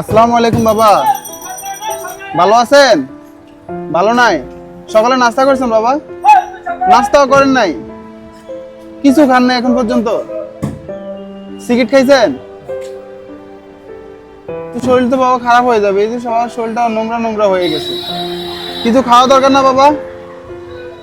আসসালামু আলাইকুম বাবা। ভালো আছেন? ভালো নাই? সকালে নাস্তা করছেন বাবা? নাস্তাও করেন নাই? কিছু খান নাই এখন পর্যন্ত? সিগারেট খাইছেন? তো শরীর তো বাবা খারাপ হয়ে যাবে, এই যে সবার শরীরটা নোংরা নোংরা হয়ে গেছে। কিছু খাওয়া দরকার না বাবা?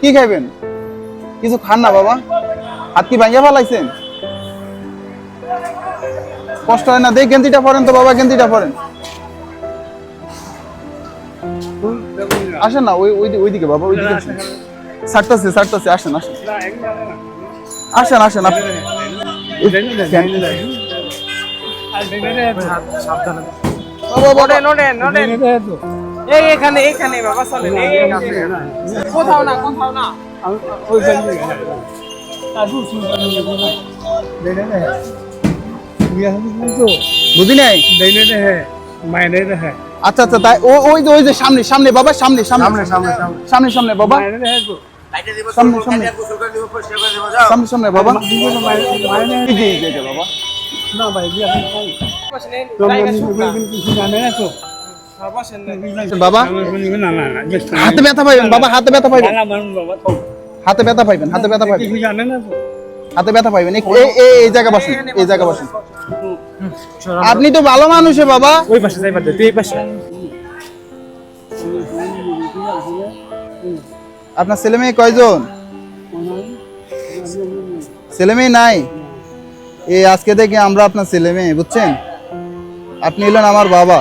কি খাইবেন? কিছু খান না বাবা? হাত কি ভাঙিয়া ফেলাইছেন? কষ্ট হয় না দেখ গেন্দিটা পরেন তো বাবা গেন্দিটা পরেন। আসেন না ওই ওইদিকে বাবা ওইদিকে ছাড়তেছে ছাড়তেছে আসেন আসেন। আসেন আসেন আপনি এখানে এখানে বাবা চলেন কোথাও না কোথাও না। বুঝি নাই? আচ্ছা আচ্ছা তাই ও ওই যে ওই যে সামনে সামনে বাবা সামনে সামনে। সামনে সামনে বাবা। সামনে সামনে। সামনে সামনে বাবা। বাবা। হাতে ব্যথা পাইবেন বাবা হাতে ব্যথা পাইবেন। হাতে ব্যথা পাইবেন হাতে ব্যথা পাইবেন। হাতে ব্যথা পাইবেন। এই এই- এই এই জায়গা বসেন এই জায়গা বসেন। আপনি তো ভালো মানুষে বাবা। ওই পাশে যাইবার দে তুই এই পাশে। আপনার ছেলে মেয়ে কয়জন? ছেলে মেয়ে নাই? এই আজকে থেকে আমরা আপনার ছেলে মেয়ে বুঝছেন? আপনি হলেন আমার বাবা।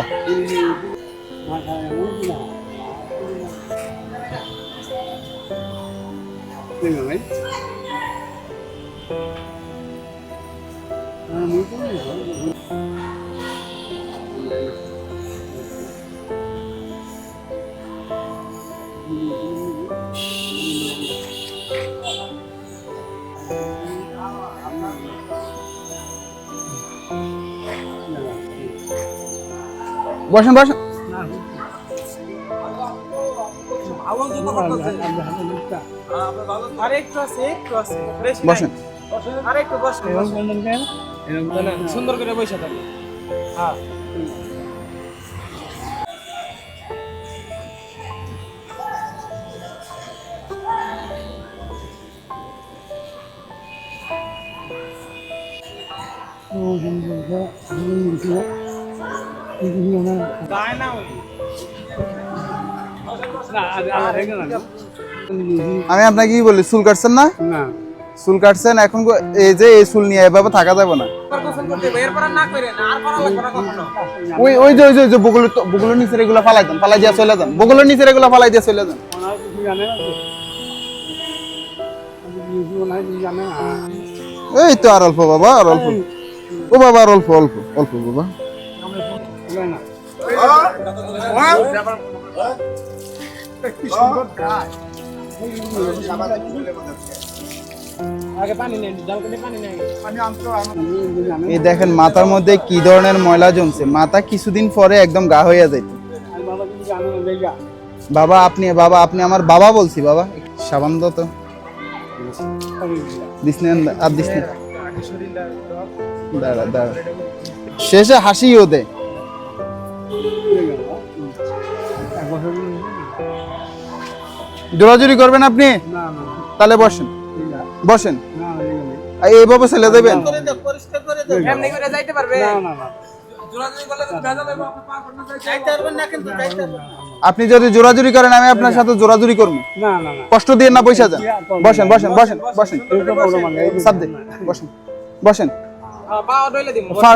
বসেন বসেন। আর একটু আছে একটু আছে। বসেন। আর একটু বসেন বসেন। না, না, সুন্দর করে বসে থাকি। হ্যাঁ। গায় না। ওই আমি আপনাকে কি বলি চুল কাটছেন না। চুল কাটছেন, এখন এই যে এই চুল নিয়ে এভাবে থাকা যাবে না। ওই ওই যে ওই যে যে বগুলের তো- বগুলের নিচে এগুলো ফালাই দেন ফালাই দিয়ে চলে যান। বগুলের নিচে এগুলো ফালাই দিয়ে চলে যান। এই তো আর অল্প বাবা, আর অল্প। ও বাবা, আর অল্প অল্প অল্প বাবা। আগে পানি এই দেখেন মাথার মধ্যে কি ধরনের ময়লা জমছে? মাথা কিছুদিন পরে একদম গা হইয়া যাইত বাবা আপনি বাবা আপনি আমার বাবা বলছি বাবা। সাবান দাও তো। দিস নে, আর দিস নে। দাঁড়া দাঁড়া। শেষে হাসিও দে জোরাজুরি করবেন আপনি? তাহলে বসেন। বসেন। এইভাবে ছেলে দেবেন? এমনি করে যাইতে পারবে? জোরাজুরি করলে তো ভেজাল হবে, আপনি না না। আপনি যদি জোরাজুরি করেন আমি আপনার সাথে জোরাজুরি করব। কষ্ট দিয়ে না পয়সা যান বসেন বসেন বসেন বসেন সাপ দে বসেন বসেন। হ্যাঁ,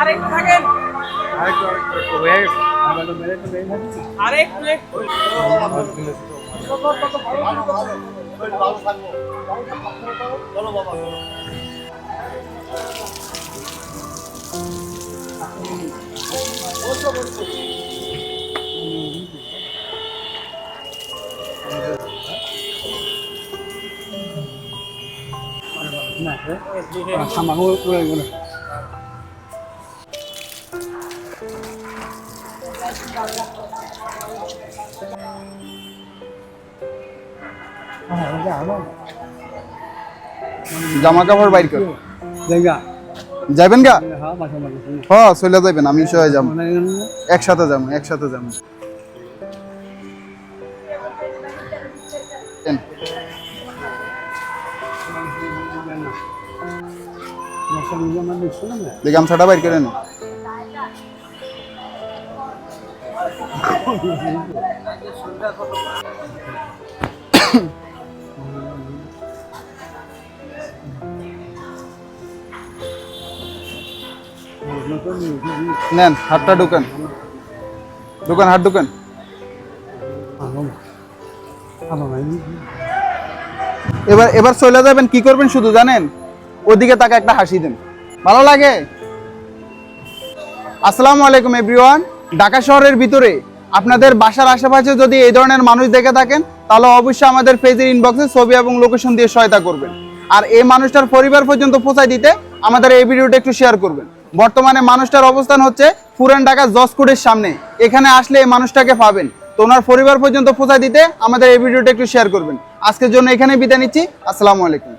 আরেকটু থাকেন। আরেকটু আরেকটু ওয়েট আমাদের মেরে তো চলো বাবা চলো বাবা জামা কাপড় বাইর কর। গা? হ চলে যাবেন আমি সবাই যাব একসাথে যাব একসাথে যাব দেখি গামছাটা বাইর করে নে। নেন হাতটা ঢুকান। ঢুকান হাত ঢুকান। এবার এবার চলে যাবেন কি করবেন শুধু জানেন? ওদিকে তাকে একটা হাসি দেন। ভালো লাগে? আসসালামু আলাইকুম এভরিওয়ান ঢাকা শহরের ভিতরে আপনাদের বাসার আশেপাশে যদি এই ধরনের মানুষ দেখে থাকেন, তাহলে অবশ্যই আমাদের পেজের ইনবক্সে ছবি এবং লোকেশন দিয়ে সহায়তা করবেন। আর এই মানুষটার পরিবার পর্যন্ত পৌঁছায় দিতে আমাদের এই ভিডিওটা একটু শেয়ার করবেন। বর্তমানে মানুষটার অবস্থান হচ্ছে পুরান ঢাকা জজকোটের সামনে। এখানে আসলে এই মানুষটাকে পাবেন। তো ওনার পরিবার পর্যন্ত পৌঁছায় দিতে আমাদের এই ভিডিওটা একটু শেয়ার করবেন। আজকের জন্য এখানে বিদায় নিচ্ছি। আসসালামু আলাইকুম।